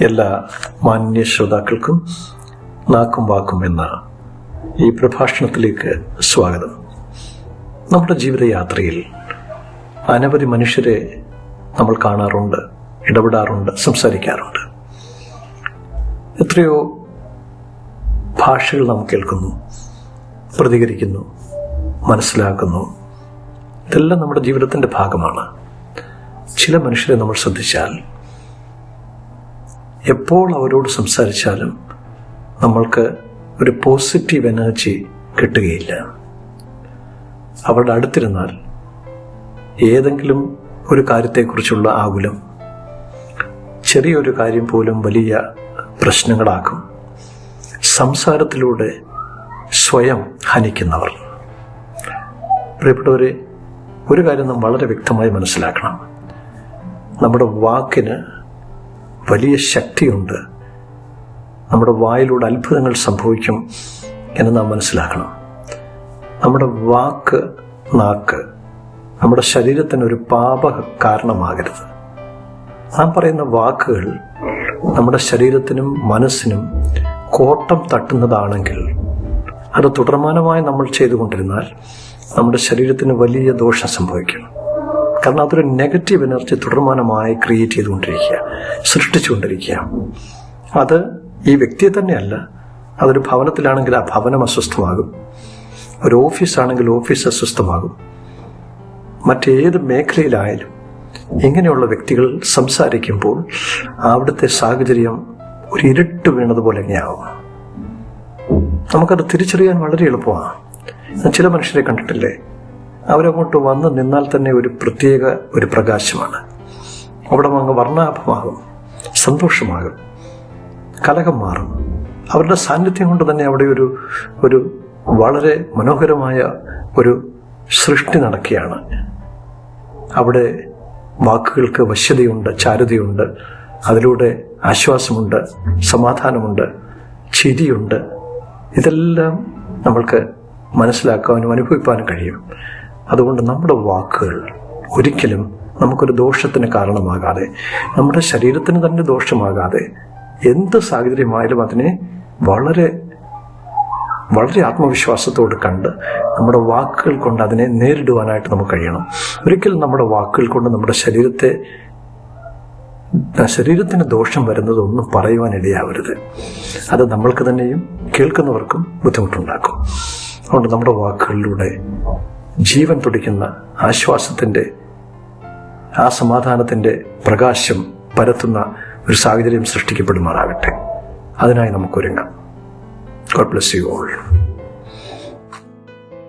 എല്ലാ മാന്യ ശ്രോതാക്കൾക്കും നാക്കും വാക്കും എന്ന ഈ പ്രഭാഷണത്തിലേക്ക് സ്വാഗതം. നമ്മുടെ ജീവിതയാത്രയിൽ അനവധി മനുഷ്യരെ നമ്മൾ കാണാറുണ്ട് ഇടപെടാറുണ്ട് സംസാരിക്കാറുണ്ട്. എത്രയോ ഭാഷകൾ നാം കേൾക്കുന്നു പ്രതികരിക്കുന്നു മനസ്സിലാക്കുന്നു. ഇതെല്ലാം നമ്മുടെ ജീവിതത്തിന്റെ ഭാഗമാണ്. ചില മനുഷ്യരെ നമ്മൾ ശ്രദ്ധിച്ചാൽ എപ്പോൾ അവരോട് സംസാരിച്ചാലും നമ്മൾക്ക് ഒരു പോസിറ്റീവ് എനർജി കിട്ടുകയില്ല. അവരുടെ അടുത്തിരുന്നാൽ ഏതെങ്കിലും ഒരു കാര്യത്തെക്കുറിച്ചുള്ള ആകുലം ചെറിയൊരു കാര്യം പോലും വലിയ പ്രശ്നങ്ങളാക്കും. സംസാരത്തിലൂടെ സ്വയം ഹനിക്കുന്നവർ. പ്രിയപ്പെട്ടവരെ ഒരു കാര്യം നാം വളരെ വ്യക്തമായി മനസ്സിലാക്കണം. നമ്മുടെ വാക്കിന് വലിയ ശക്തിയുണ്ട്. നമ്മുടെ വായിലൂടെ അത്ഭുതങ്ങൾ സംഭവിക്കും എന്ന് നാം മനസ്സിലാക്കണം. നമ്മുടെ വാക്ക് നാക്ക് നമ്മുടെ ശരീരത്തിന് ഒരു പാപ കാരണമാകരുത്. നാം പറയുന്ന വാക്കുകൾ നമ്മുടെ ശരീരത്തിനും മനസ്സിനും കോട്ടം തട്ടുന്നതാണെങ്കിൽ അത് തുടർമാനമായി നമ്മൾ ചെയ്തുകൊണ്ടിരുന്നാൽ നമ്മുടെ ശരീരത്തിന് വലിയ ദോഷം സംഭവിക്കും. കാരണം അതൊരു നെഗറ്റീവ് എനർജി തുടർമാനമായി ക്രിയേറ്റ് ചെയ്തുകൊണ്ടിരിക്കുക സൃഷ്ടിച്ചുകൊണ്ടിരിക്കുക. അത് ഈ വ്യക്തിയെ തന്നെയല്ല അതൊരു ഭവനത്തിലാണെങ്കിൽ ആ ഭവനം അസ്വസ്ഥമാകും. ഒരു ഓഫീസാണെങ്കിൽ ഓഫീസ് അസ്വസ്ഥമാകും. മറ്റേത് മേഖലയിലായാലും ഇങ്ങനെയുള്ള വ്യക്തികൾ സംസാരിക്കുമ്പോൾ അവിടുത്തെ സാഹചര്യം ഒരു ഇരുട്ട് വീണതുപോലെ എങ്ങനെയാവും നമുക്കത് തിരിച്ചറിയാൻ വളരെ എളുപ്പമാണ്. ചില മനുഷ്യരെ കണ്ടിട്ടില്ലേ? അവരങ്ങോട്ട് വന്ന് നിന്നാൽ തന്നെ ഒരു പ്രത്യേക ഒരു പ്രകാശമാണ്. അവിടെ അങ്ങ് വർണാഭമാകും സന്തോഷമാകും കലകം മാറും. അവരുടെ സാന്നിധ്യം കൊണ്ട് തന്നെ അവിടെ ഒരു ഒരു വളരെ മനോഹരമായ ഒരു സൃഷ്ടി നടക്കുകയാണ്. അവിടെ വാക്കുകൾക്ക് വശ്യതയുണ്ട് ചാരുതയുണ്ട് അതിലൂടെ ആശ്വാസമുണ്ട് സമാധാനമുണ്ട് ചിരിയുണ്ട്. ഇതെല്ലാം നമ്മൾക്ക് മനസ്സിലാക്കാനും അനുഭവിക്കാനും കഴിയും. അതുകൊണ്ട് നമ്മുടെ വാക്കുകൾ ഒരിക്കലും നമുക്കൊരു ദോഷത്തിന് കാരണമാകാതെ നമ്മുടെ ശരീരത്തിന് തന്നെ ദോഷമാകാതെ എന്ത് സാഹചര്യമായാലും അതിനെ വളരെ വളരെ ആത്മവിശ്വാസത്തോട് കണ്ട് നമ്മുടെ വാക്കുകൾ കൊണ്ട് അതിനെ നേരിടുവാനായിട്ട് നമുക്ക് കഴിയണം. ഒരിക്കലും നമ്മുടെ വാക്കുകൾ കൊണ്ട് നമ്മുടെ ശരീരത്തെ ശരീരത്തിന് ദോഷം വരുന്നതൊന്നും പറയുവാൻ ഇടയാവരുത്. അത് നമ്മൾക്ക് തന്നെയും കേൾക്കുന്നവർക്കും ബുദ്ധിമുട്ടുണ്ടാക്കും. അതുകൊണ്ട് നമ്മുടെ വാക്കുകളിലൂടെ ജീവൻ തുടിക്കുന്ന ആശ്വാസത്തിന്റെ ആ സമാധാനത്തിന്റെ പ്രകാശം പരത്തുന്ന ഒരു സാഹചര്യം സൃഷ്ടിക്കപ്പെടുമാറാകട്ടെ. അതിനായി നമുക്കൊരുങ്ങാം. God bless you all